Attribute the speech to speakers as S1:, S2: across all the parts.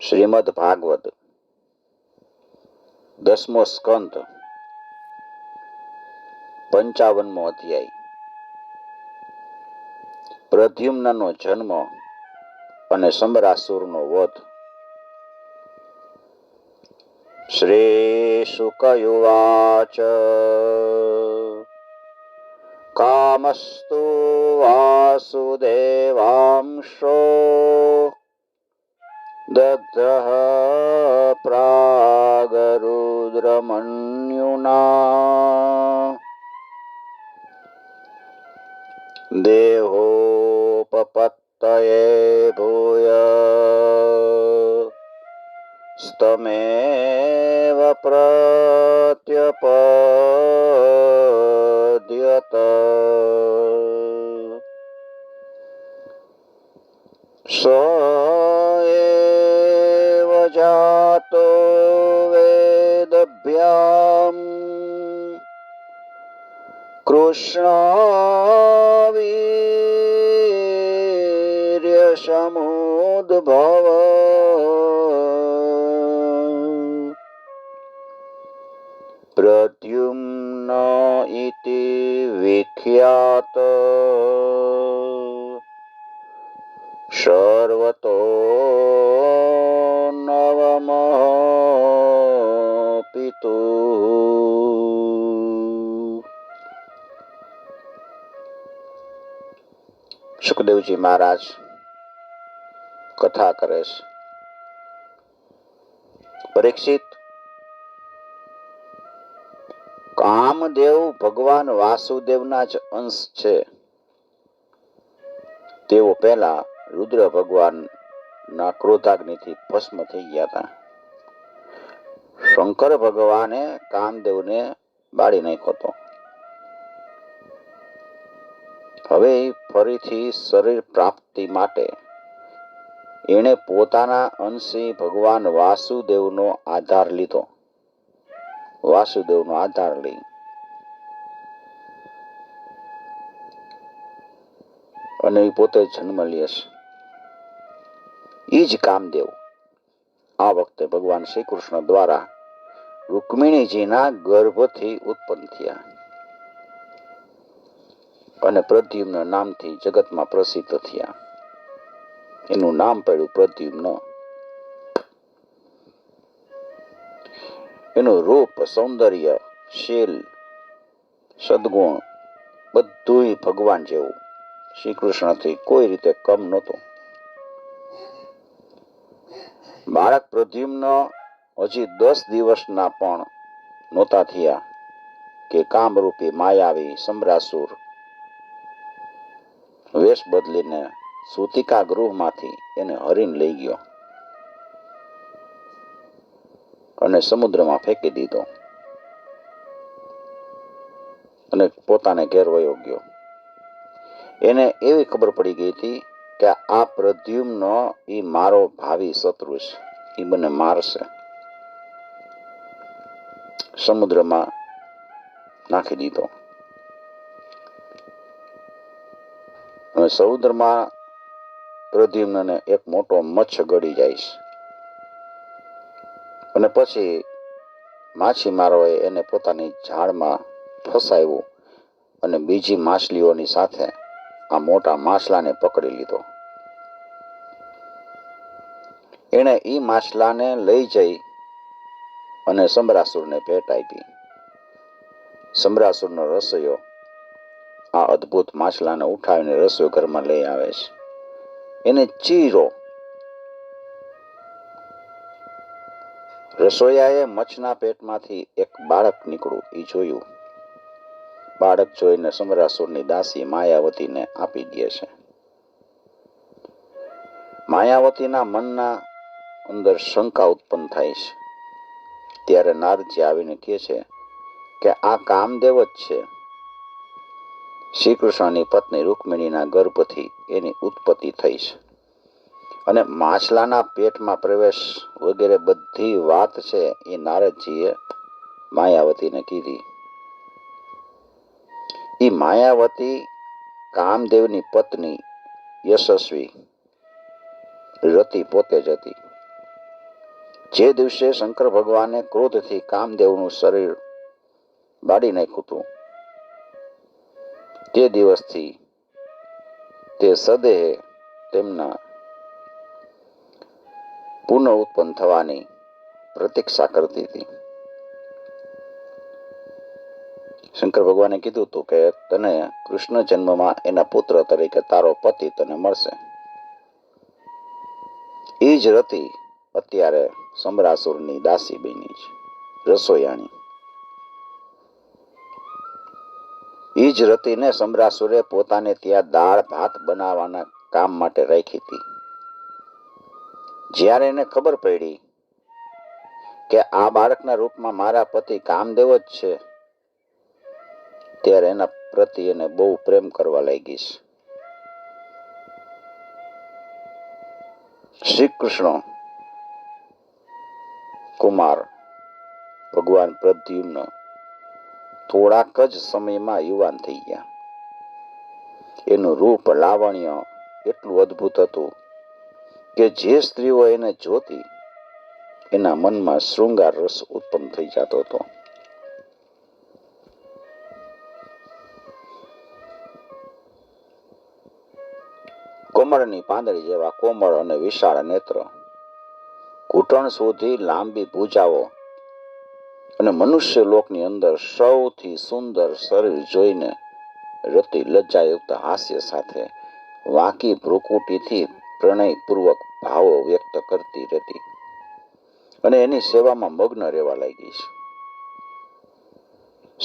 S1: શ્રીમદ ભાગવત. દસમો સ્કંદ. પંચાવનમો અધ્યાય. પ્રદ્યુમ્નનો જન્મ અને સમરાસુરનો વધ. શ્રી શુકયુવાચ કામસ્તુ વાસુદેવાંશો. दग्धः प्रागरुद्रमन्युना देहोपपत्तये भूय स्तमेव प्रत्यपद्यत स કૃષ્ણાયામ કૃષ્ણ વીર્ય સમુદ્ભવ પ્રદ્યુમ્ન ઇતિ વિખ્યાત સુખદેવજી મહારાજ કથા કરે છે. પરીક્ષિત કામદેવ ભગવાન વાસુદેવના જ અંશ છે. તેઓ પહેલા રુદ્ર ભગવાનના ક્રોધાગ્નિથી ભસ્મ થઈ ગયા હતા. શંકર ભગવાને કામદેવને બાળી નાખ્યો હતો. ફરીથી શરીર પ્રાપ્તિ માટે એણે પોતાના અંશે ભગવાન વાસુદેવનો આધાર લીધો. વાસુદેવનો આધાર લઈ. અને પોતે જન્મ લે એ જ કામદેવ. આ વખતે ભગવાન શ્રી કૃષ્ણ દ્વારા રૂકમિણીજીના ગર્ભથી ઉત્પન્ન થયા. અને પ્રદ્યુમ્ન નામથી જગતમાં પ્રસિદ્ધ થયા. એનું નામ પડ્યું પ્રદ્યુમ્ન. એનું રૂપ, સૌંદર્ય, શીલ, સદગુણ બધું ભગવાન જેવું. શ્રી કૃષ્ણથી કોઈ રીતે કમ નહોતું. બાળક પ્રદ્યુમ્ન હજી દસ દિવસના પણ નહોતા થયા કે કામરૂપી માયાવી, સમરાસુર વેશ બદલીને સૂતિકા ગૃહમાંથી એને હરીને લઈ ગયો અને સમુદ્રમાં ફેંકી દીધો. અને પોતાને ઘેર વયો ગયો. એને એવી ખબર પડી ગઈ હતી કે આ પ્રદ્યુમનો એ મારો ભાવિ શત્રુ છે. એ મને મારશે. સમુદ્રમાં નાખી દીધો. અને સમુદ્રમાં પ્રદ્યુમ્નને એક મોટો મચ્છ ગળી જાય છે. અને પછી માછીમારોએ એને પોતાની ઝાડમાં ફસાવ્યું અને બીજી માછલીઓની સાથે આ મોટા માછલાને પકડી લીધો. એણે એ માછલાને લઈ જઈ અને સમરાસુરને ભેટ આપી. સમરાસુરનો રસોઈયો આ અદ્ભુત માછલાને ઉઠાવીને રસોઈ ઘરમાં લઈ આવે છે. એને ચીરો. રસોઈયાએ મચ્છના પેટમાંથી એક બાળક નીકળ્યું. એ જોયું. બાળક જોઈને સમરાસુરની દાસી માયાવતીને આપી દે છે. માયાવતીના મનના અંદર શંકા ઉત્પન્ન થાય છે. ત્યારે નારજી આવીને કહે છે કે આ કામદેવ જ છે. શ્રી કૃષ્ણની પત્ની રૂકમિણીના ગર્ભથી એની ઉત્પત્તિ થઈ છે. અને માછલાના પેટમાં પ્રવેશ વગેરે બધી વાત છે એ નારદજીએ માયાવતીને કીધી. એ માયાવતી કામદેવની પત્ની યશસ્વી રતિ પોતે જ હતી. જે દિવસે શંકર ભગવાને ક્રોધથી કામદેવનું શરીર બાળી નાખ્યું હતું તે દિવસથી તે સદેહ તેમના પુનઃ ઉત્પન્ન થવાની પ્રતીક્ષા કરતી હતી. શંકર ભગવાને કીધું હતું કે તને કૃષ્ણ જન્મમાં એના પુત્ર તરીકે તારો પતિ તને મળશે. એ જ રતિ અત્યારે સમરાસુરની દાસી બની છે રસોયાણી. એ જ રતિને સમરાસુરે પોતાને ત્યાં દાળ ભાત બનાવવાના કામ માટે રાખી હતી. જ્યારે એને ખબર પડી કે આ બાળકના રૂપમાં મારા પતિ કામદેવ જ છે, ત્યારે એના પ્રતિ એને બહુ પ્રેમ કરવા લાગી છે. શ્રી કૃષ્ણ કુમાર ભગવાન પ્રદ્યુમ્ન થોડાક જ સમયમાં યુવાન થઈ ગયા. એનું રૂપ લાવણ્ય એટલું અદ્ભુત હતું કે જે સ્ત્રીઓ એને જોતી, એના મનમાં શૃંગાર રસ ઉત્પન્ન થઈ જતો હતો. કોમળની પાંદડી જેવા કોમળ અને વિશાળ નેત્ર, ઘૂંટણ સુધી લાંબી ભૂજાઓ અને મનુષ્ય લોકની અંદર સૌથી સુંદર શરીર જોઈને રતિ લજ્જાયુક્ત હાસ્ય સાથે વાંકી ભ્રુકુટીથી પ્રણયપૂર્વક ભાવો વ્યક્ત કરતી રહેતી. અને એની સેવામાં મગ્ન રહેવા લાગી છે.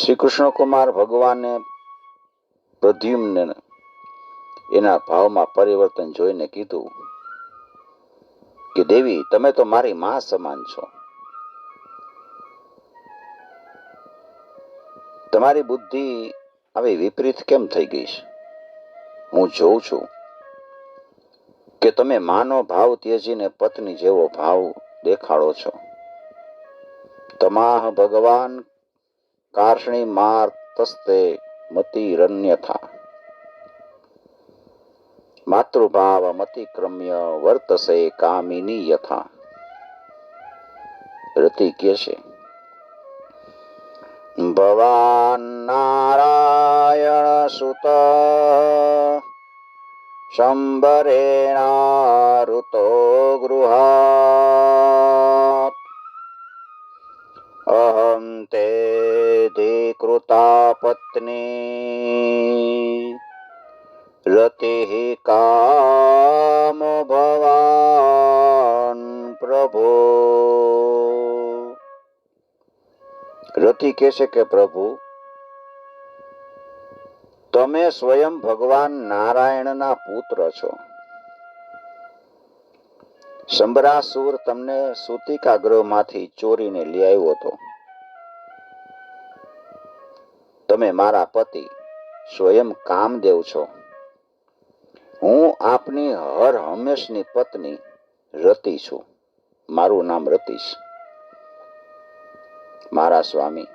S1: શ્રી કૃષ્ણકુમાર ભગવાને પ્રદ્યુમ્ન એના ભાવમાં પરિવર્તન જોઈને કીધું કે, દેવી, તમે તો મારી માં સમાન છો. તમારી બુદ્ધિ આવી વિપરીત કેમ થઈ ગઈ છે? હું જોઉં છું કે તમે માનો ભાવ ત્યજીને પત્ની જેવો ભાવ દેખાડો છો. તમાહ ભગવાન કાર્ષણી માર તસ્તે મતિરન્યથા. માતૃભાવ મતિક્રમ્ય વર્તસે કામિની યથા રતિ કે છે ભવાન નારાયણ સુત શંભરેણારુતો ગૃહાત અહં તે ધિકૃતા પત્ની રતિઃ કામ ભવાન પ્રભુ રતિ કહે છે કે પ્રભુ, તમે સ્વયં ભગવાન નારાયણના પુત્ર છો. શંબરાસુર તમને સૂતિકા ગૃહમાંથી ચોરીને લઈ આવ્યો હતો. તમે મારા પતિ, સ્વયં કામદેવ છો. હું આપની હર હંમેશની પત્ની રતિ છું. મારું નામ રતીશ. મારા સ્વામી.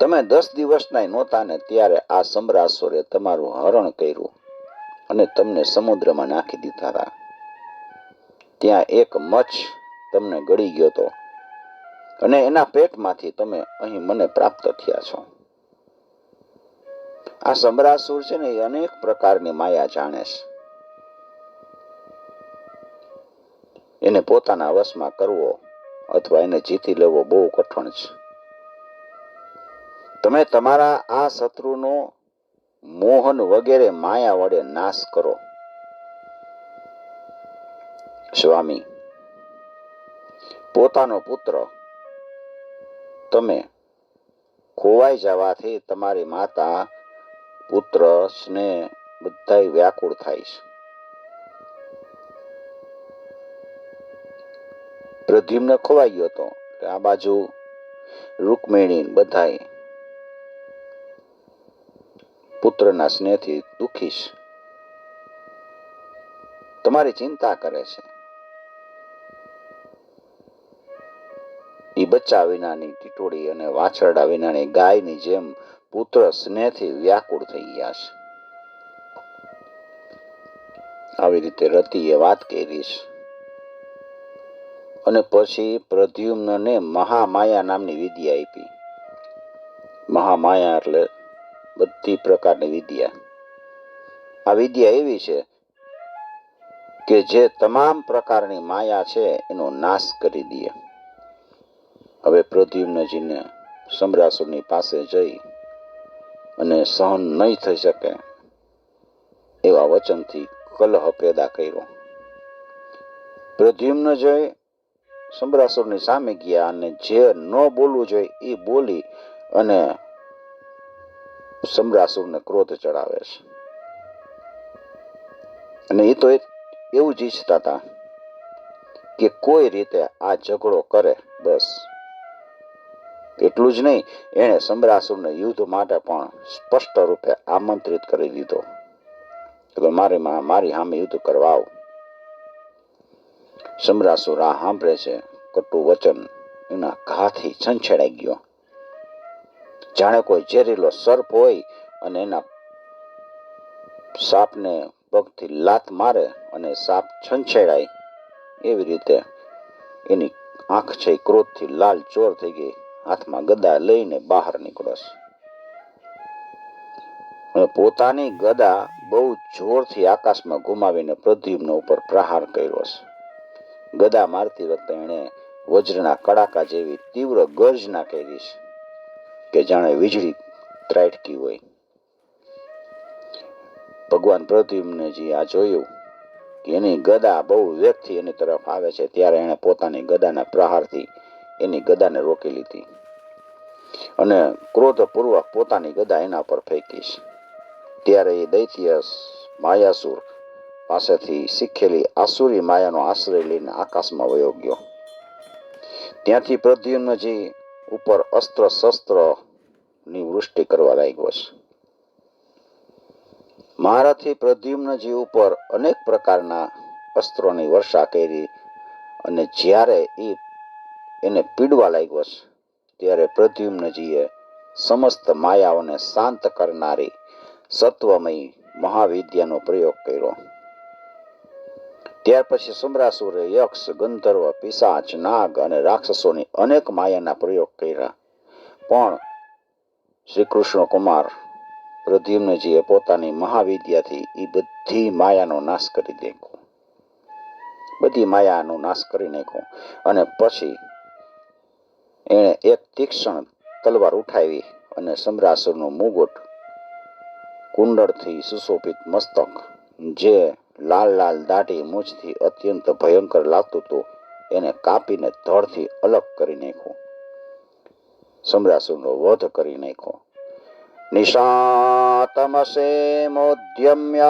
S1: તમે દસ દિવસના નહોતા ને ત્યારે આ સમ્રાસુરે તમારું હરણ કર્યું અને તમને સમુદ્રમાં નાખી દીધા હતા. ત્યાં એક મચ્છ તમને ગળી ગયો હતો અને એના પેટમાંથી તમે અહીં મને પ્રાપ્ત થયા છો. આ સમરાસુર છે ને એ અનેક પ્રકારની માયા જાણે છે. એને પોતાના વશમાં કરવો અથવા એને જીતી લેવો બહુ કઠણ છે. તમે તમારા આ શત્રુનો મોહન વગેરે માયા વડે નાશ કરો. સ્વામી, પોતાનો પુત્ર તમે ખોવાઈ જવાથી તમારી માતા પુત્ર, સ્નેહ બધાય વ્યાકુળ થાય છે. પ્રદ્યુમ્ન ખોવાઈ ગયો હતો. આ બાજુ રૂકમેણી બધાએ પુત્રના સ્નેહથી દુખીશ તમારી ચિંતા કરે છે. એ બચ્ચા વિનાની ટીટોળી અને વાછરડા વિનાની ગાયની જેમ પુત્ર સ્નેહથી વ્યાકુળ થઈ ગયા છે. આવી રીતે રતિએ વાત કરી છે. અને પછી પ્રદ્યુમ્નને મહામાયા નામની વિદ્યા આપી. મહામાયા એટલે બધી પ્રકારની વિદ્યા. આ વિદ્યા એવી છે કે જે તમામ પ્રકારની માયા છે એનો નાશ કરી દે. હવે પ્રદ્યુમ્નજીને સમ્રાસુરની પાસે જઈ અને સહન નહીં થઈ શકે એવા વચનથી કલહ પેદા કર્યો. પ્રદ્યુમ્ન જઈ સમ્રાસુરની સામે ગયા અને જે ન બોલવું જોઈએ એ બોલી અને સમ્રાસુરને ક્રોધ ચડાવે છે. અને એ તો એવું જ ઈચ્છતા હતા કે કોઈ રીતે આ ઝઘડો કરે, બસ. એટલું જ નહીં, એણે સમ્રાસુરને યુદ્ધ માટે પણ સ્પષ્ટ રૂપે આમંત્રિત કરી દીધો. મારી મારી સામે યુદ્ધ કરવા આવો. સમ્રાસુર આ સાંભળે છે. કટુ વચન એના ઘાથી છંછેડાઈ ગયો. જાણે કોઈ ઝેરીલો સર્પ હોય અને એના સાપને પગથી લાત મારે અને સાપ છંછેડાય. એવી રીતે એની આંખ છે ક્રોધથી લાલ ચોર થઈ ગઈ. હાથમાં ગદા લઈને બહાર નીકળશ પોતાની ગદા બહુ જોરથી આકાશમાં ઘુમાવીને પ્રદ્યુમ્ન ઉપર પ્રહાર કર્યો છે ગદા મારતી વખતે એણે વજ્રના કડાકા જેવી તીવ્ર ગર્જના કરી કે જાણે વીજળી ત્રાટકી હોય. ભગવાન પ્રદ્યુમ્નજી આ જોયું કે એની ગદા બહુ વેગથી એની તરફ આવે છે, ત્યારે એણે પોતાની ગદાના પ્રહારથી એની ગદાને રોકી લીધી અને ક્રોધપૂર્વક પોતાની ગદા એના પર ફેંકીશ ત્યારે એ દૈત્ય માયાસુર પાસેથી શીખેલી આસુરી માયાનો આશ્રય લઈને આકાશમાં વયો ગયો. ત્યાંથી પ્રદ્યુમ્નજી ઉપર અસ્ત્ર શસ્ત્રની વૃષ્ટિ કરવા લાગ્યો છે. મારાથી પ્રદ્યુમ્નજી ઉપર અનેક પ્રકારના અસ્ત્રોની વર્ષા કરી અને જ્યારે એ એને પીડવા લાગ્યો છે, ત્યારે પ્રદ્યુમ્નજીએ સમસ્ત માયાઓને શાંત કરનારી સત્વમય મહાવિદ્યાનો પ્રયોગ કર્યો. ત્યાર પછી સમ્રાસુરે યક્ષ, ગંધર્વ, પિશાચ, નાગ અને રાક્ષસોની અનેક માયાના પ્રયોગ કર્યા. પણ શ્રી કૃષ્ણ કુમાર પ્રદ્યુમ્નજીએ પોતાની મહાવિદ્યાથી એ બધી માયાનો નાશ કરી નાખ્યો. બધી માયાનો નાશ કરી નાખ્યો. અને પછી એણે એક તીક્ષ્ણ તલવાર ઉઠાવી અને સમ્રાસુરનું મુગુટ કુંડળથી સુશોભિત મસ્તક, જે લાલ લાલ દાઢી મૂછથી અત્યંત ભયંકર લાગતું હતું. એને કાપીને ધડથી અલગ કરી નાખ્યું. સમરાસુરનો વધ કરી નાખ્યો. નિશાતમસે મોદ્યમ્યા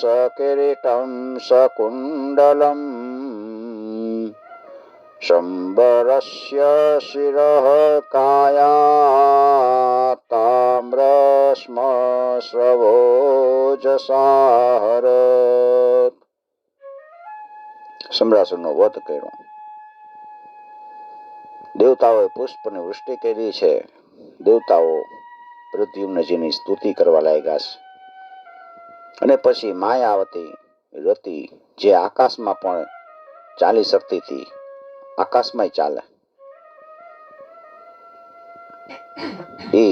S1: સકિરીટમ સકુંડલમ શિરઃ કાયા તામ્રસ્મ શ્રવોજસાહરત સમ્રાસુરનો વધ કર્યો. દેવતાઓએ પુષ્પની વૃષ્ટિ કરી છે. દેવતાઓ પ્રદ્યુમ્નજીની સ્તુતિ કરવા લાગ્યા છે. અને પછી માયાવતી રતિ જે આકાશમાં પણ ચાલી શકતી હતી આકાશમાંય ચાલે એ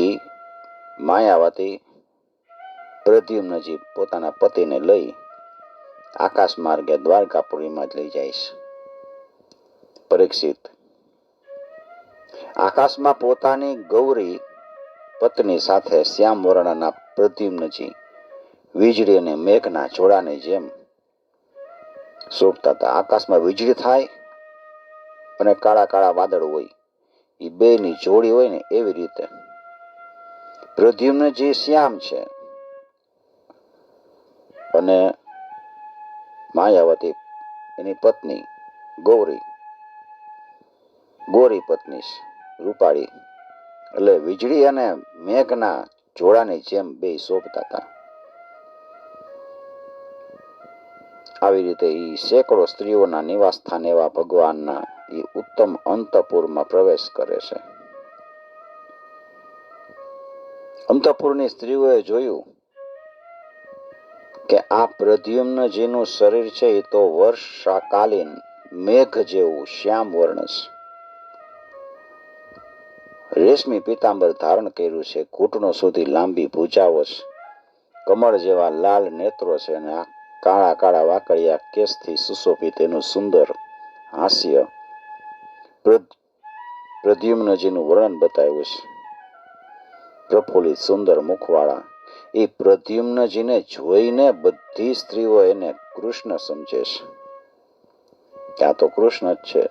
S1: માયાવતી પ્રદ્યુમ્નજી પોતાના પતિને લઈ આકાશ માર્ગે દ્વારકાપુરીમાં જ લઈ જાય છે પરીક્ષિત આકાશમાં પોતાની ગૌરી પત્ની સાથે શ્યામ વર્ણના પ્રદ્યુમ્નજી વીજળી અને મેઘના જોડાની જેમ શોભતા હતા આકાશમાં વીજળી થાય અને કાળા કાળા વાદળ હોય. એ બેની જોડી હોય ને એવી રીતે. પ્રદ્યુમ્નજી શ્યામ છે. અને માયાવતી એની પત્ની ગૌરી. ગોરી પત્ની રૂપાળી. એટલે વીજળી અને મેઘના જોડાની જેમ બે શોભતા હતા. આવી રીતે એ સેંકડો સ્ત્રીઓના નિવાસ સ્થાન એવા ભગવાનના એ ઉત્તમ અંતપુરમાં પ્રવેશ કરે છે. અંતપુરની સ્ત્રીઓએ જોયું કે આ પ્રદ્યુમ્નજીનું શરીર છે એ તો વર્ષાકાલીન મેઘ જેવું શ્યામ વર્ણ રેશમી પીતાંબર ધારણ કર્યું છે, ઘૂંટણો સુધી લાંબી ભૂજાઓ કમળ જેવા લાલ નેત્રો છે અને આ કાળા કાળા વાકડિયા કેસથી સુશોભિત એનું સુંદર હાસ્ય પ્રદ્યુમ્નજીનું વર્ણન બતાવ્યું છે. પ્રફુલ્લિત સુંદર મુખવાળા. એ પ્રદ્યુમ્નજીને જોઈને બધી સ્ત્રીઓ એને કૃષ્ણ સમજે છે. ત્યાં તો કૃષ્ણ જ છે.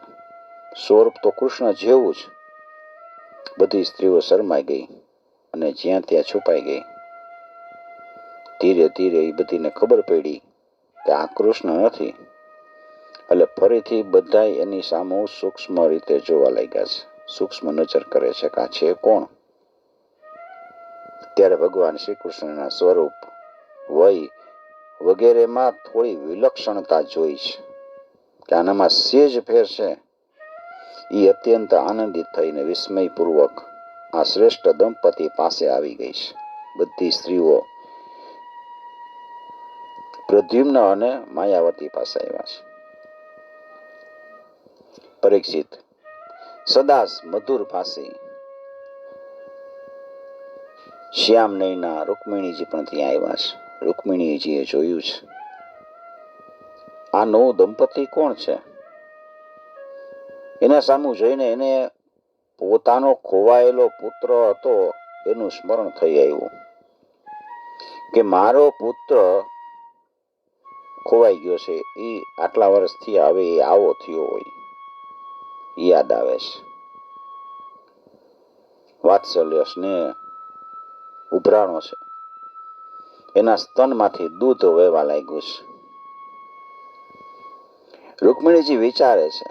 S1: સ્વરૂપ તો કૃષ્ણ જેવું જ. બધી સ્ત્રીઓ શરમાઈ ગઈ અને જ્યાં ત્યાં છુપાઈ ગઈ. ધીરે ધીરે એ બધીને ખબર પડી કે આ કૃષ્ણ નથી. એટલે ફરીથી બધા એની સામે સૂક્ષ્મ રીતે જોવા લાગ્યા છે. સૂક્ષ્મ નજર કરે છે કે આ છે કોણ? ત્યારે ભગવાન શ્રી કૃષ્ણના સ્વરૂપ વય વગેરેમાં થોડી વિલક્ષણતા જોઈ છે કે આનામાં સેજ ફેર છે. એ અત્યંત આનંદિત થઈને વિસ્મયપૂર્વક આ શ્રેષ્ઠ દંપતી પાસે આવી ગઈ છે. બધી સ્ત્રીઓ પ્રદ્યુમ્ન અને માયાવતી પાસે આવ્યા છે. પરીક્ષિત. સદાસ મધુર ભાષી. શ્યામ નયના રૂકમિણીજી પણ ત્યાં આવ્યા છે. રૂકમિણીજીએ જોયું છે. આ નવું દંપતી કોણ છે? એના સામું જોઈને એને પોતાનો ખોવાયેલો પુત્ર હતો એનું સ્મરણ થઈ આવ્યું. કે મારો પુત્ર ખોવાઈ ગયો છે એ આટલા વર્ષથી હવે આવો થયો હોય. યાદ આવે છે. વાત્સલ્ય ઉભરાણો છે. એના સ્તનમાંથી દૂધ વહેવા લાગ્યું છે. રૂકમિણીજી વિચારે છે,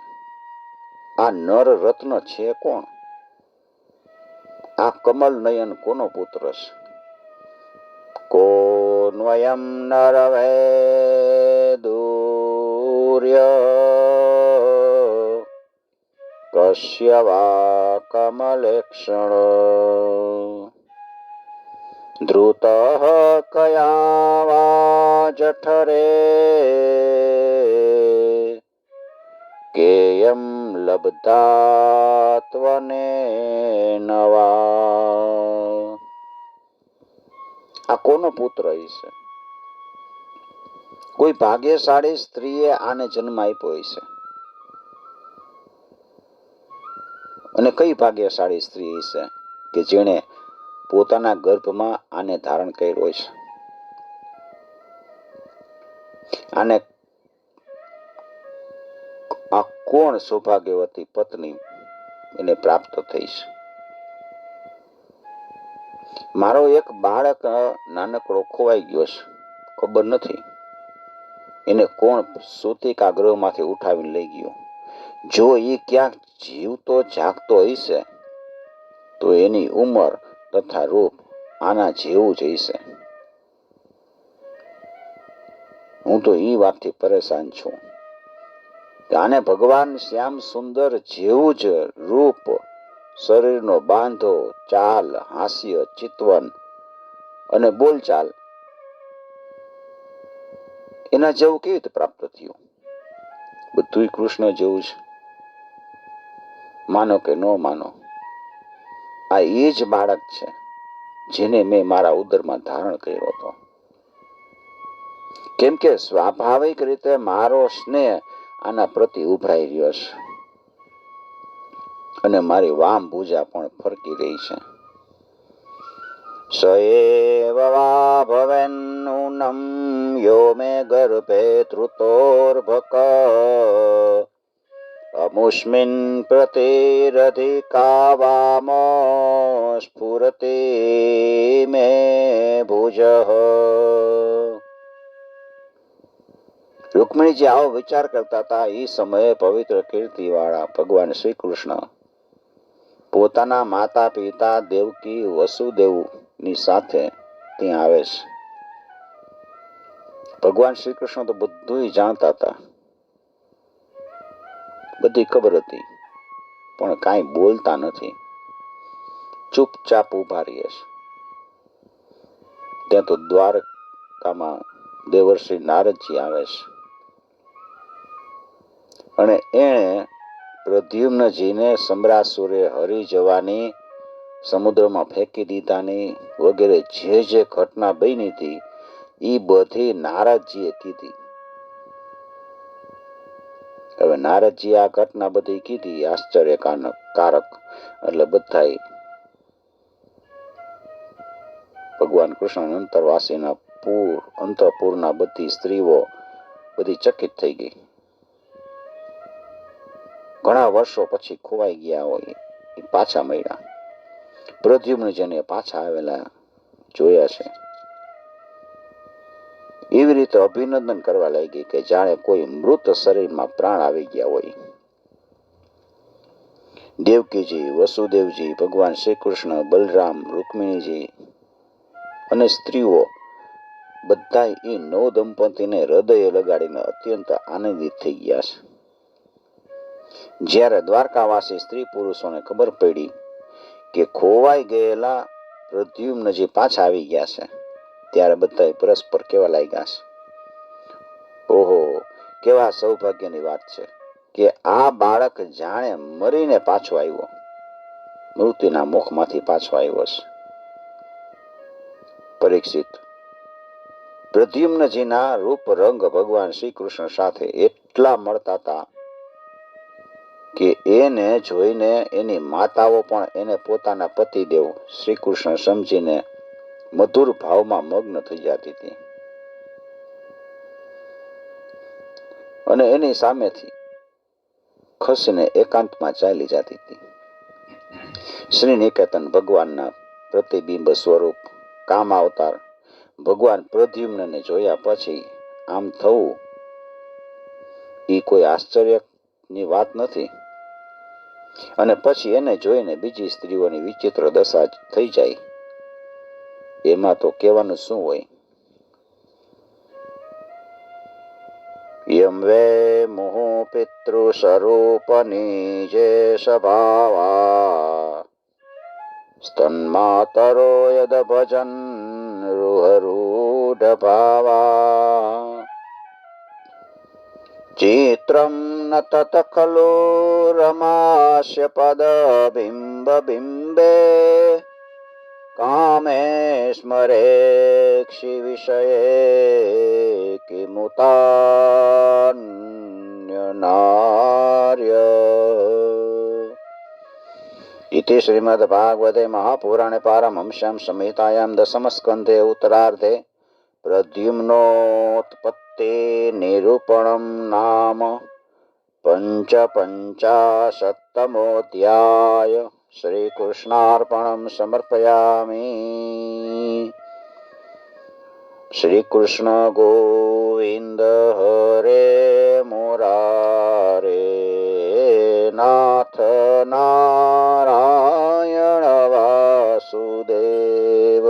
S1: આ નર રત્ન છે કોણ? આ કમલ નયન કોનો પુત્ર છે? કોન્વયમ નરવે દૂર્ય કશ્ય વા કમલેક્ષણ ધૃત કયા વા જઠરે કેયમ લબ્ધાત્વને નવા આ કોનો પુત્ર હશે કોઈ ભાગ્યશાળી સ્ત્રીએ આને જન્મ આપ્યો હશે કઈ ભાગ્યશાળી સ્ત્રી હશે કે જેણે પોતાના ગર્ભમાં આને ધારણ કર્યો છે? આને આ કોણ સૌભાગ્યવતી પત્ની એને પ્રાપ્ત થઈ છે? મારો એક બાળક નાનકડો ખોવાઈ ગયો છે. ખબર નથી. એને કોણ સૂતિકા ગૃહમાંથી ઉઠાવી લઈ ગયો? જો એ ક્યાંક જીવતો, જાગતો હશે તો એની ઉંમર તથા રૂપ આના જેવું જ હશે હું તો એ વાતથી પરેશાન છું. આને ભગવાન શ્યામ સુંદર જેવું જ રૂપ, શરીરનો બાંધો, ચાલ, હાસ્ય ચિતવન અને બોલચાલ એના જેવું કેવી રીતે પ્રાપ્ત થયું? બધું કૃષ્ણ જેવું છે માનો કે ન માનો, આ એ જ બાળક છે જેને મેં મારા ઉદરમાં ધારણ કર્યો હતો. કેમ કે સ્વાભાવિક રીતે મારો સ્નેહ આના પ્રતિ ઉભરાઈ રહ્યો છે અને મારી વામ ભૂજા પણ ફરકી રહી છે. સએવ વા ભવેન્નૂનમ યો મે ગર્ભે ધૃતોર્ભક. પ્રતિરધિકા વામ સ્ફુરતિ મે ભુજ રૂકમિણીજી આવો વિચાર કરતા હતા એ સમયે પવિત્ર કીર્તિવાળા ભગવાન શ્રી કૃષ્ણ પોતાના માતા પિતા દેવકી વસુદેવની સાથે ત્યાં આવે છે. ભગવાન શ્રી કૃષ્ણ તો બધું જાણતા હતા. બધી ખબર હતી, પણ કાંઈ બોલતા નથી. ચૂપચાપ ઊભા રહીએ છે. ત્યાં તો દ્વારકામાં દેવર્ષિ નારદજી આવે છે. અને એણે પ્રદ્યુમ્નજીને સમ્રાસુરે હરી જવાની સમુદ્રમાં ફેંકી દીધાની વગેરે જે જે ઘટના બની હતી એ બધી નારદજીએ કીધી. હવે નારદજી આ ઘટના બધી કીધી આશ્ચર્ય કારક એટલે બધા ભગવાન કૃષ્ણ અંતરવાસીના પૂર, અંતપુરના બધી સ્ત્રીઓ બધી ચકિત થઈ ગઈ. ઘણા વર્ષો પછી ખોવાઈ ગયા હોય પાછા મળ્યા. પ્રદ્યુમ્ન જેને પાછા આવેલા જોયા છે. એવી રીતે અભિનંદન કરવા લાગી કે જાણે કોઈ મૃત શરીરમાં પ્રાણ આવી ગયા હોય. દેવકીજી, વસુદેવજી, ભગવાન શ્રી કૃષ્ણ બલરામ, રૂકમિણીજી અને સ્ત્રીઓ બધા એ નવ દંપતીને હૃદય લગાડીને અત્યંત આનંદિત થઈ ગયા છે. જ્યારે દ્વારકાવાસી સ્ત્રી પુરુષોને ખબર પડી કે ખોવાઈ ગયેલા પ્રદ્યુમ્નજી પાછા આવી ગયા છે. ત્યારે બધા પરસ્પર કેવા લાગ્યા છે? ઓહો, કેવા સૌભાગ્યની વાત છે કે આ બાળક જાણે મરીને પાછો આવ્યો. મૃત્યુના મુખમાંથી પાછો આવ્યો છે. પરીક્ષિત, પ્રદ્યુમ્નજીના રૂપ રંગ ભગવાન શ્રી કૃષ્ણ સાથે એટલા મળતા હતા કે એને જોઈને એની માતાઓ પણ એને પોતાના પતિદેવ શ્રી કૃષ્ણ સમજીને મધુર ભાવમાં મગ્ન થઈ જતી હતી. અને એની સામેથી ખસીને એકાંતમાં ચાલી જતી હતી. શ્રી નિકેતન ભગવાનના પ્રતિબિંબ સ્વરૂપ કામ અવતાર ભગવાન પ્રદ્યુમ્નને જોયા પછી આમ થવું એ કોઈ આશ્ચર્યની વાત નથી. અને પછી એને જોઈને બીજી સ્ત્રીઓની વિચિત્ર દશા થઈ જાય. એમાં તો કહેવાનું શું હોય? યમ વે મોહ પિતૃ સ્વરૂપની જે સ્વભાવા. સ્તન્માતરો યદ ભજન રૂહરૂઢ ભાવા. ચિત્રમ ન તત ખલુ રમાસ્ય પદ બિંબ બિંબે. कामे स्मरेक्षिविषये किमुतान्यनार्य इति श्रीमद्भागवते महापुराणे पारमंश्यां संहितायां दशमस्कन्धे उत्तरार्धे प्रद्युम्नोत्पत्तिनिरूपणं नाम पञ्चपञ्चाशत्तमोऽध्याय શ્રીકૃષ્ણાર્પણમ સમર્પયામી. શ્રીકૃષ્ણ ગોવિંદ હરે મોરારે. નાથ નારાયણ વાસુદેવ.